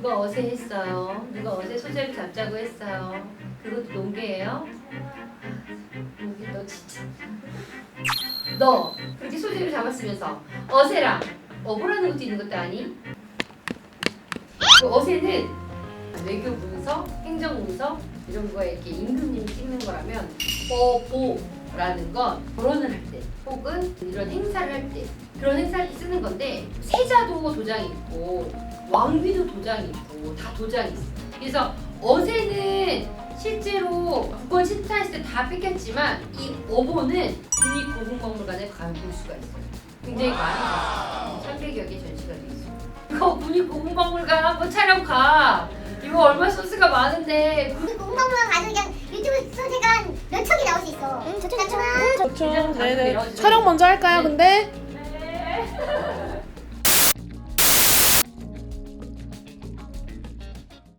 누가 어제 했어요? 누가 어제 소재를 잡자고 했어요? 그것도 농계예요? 농계 너 진짜 너 그렇게 소재를 잡았으면서 어세랑 어부라는 것도 있는 것도 아니? 그 어세는 외교 문서, 행정 문서 이런 거에 이렇게 임금님이 찍는 거라면 어보라는 건 결혼을 할 때 혹은 이런 행사를 할 때 그런 행사를 쓰는 건데 세자도 도장이 있고 왕비도 도장이 있고 다 도장이 있어. 그래서 어세는 실제로 국권 신탁했을 때 다 뺏겼지만 이 어보는 국립고궁박물관에 가면 볼 수가 있어요. 굉장히 많은 300여 개 전시가 돼 있어. 이거 국립고궁박물관 한번 촬영 가. 이거 얼마 소스가 많은데 그 공방만 가서 그냥 유튜브 소재가 몇 척이 나올 수 있어. 응, 좋죠, 좋죠. 좋죠. 이제는 네네. 가슴이 촬영 먼저 할까요? 근데 네.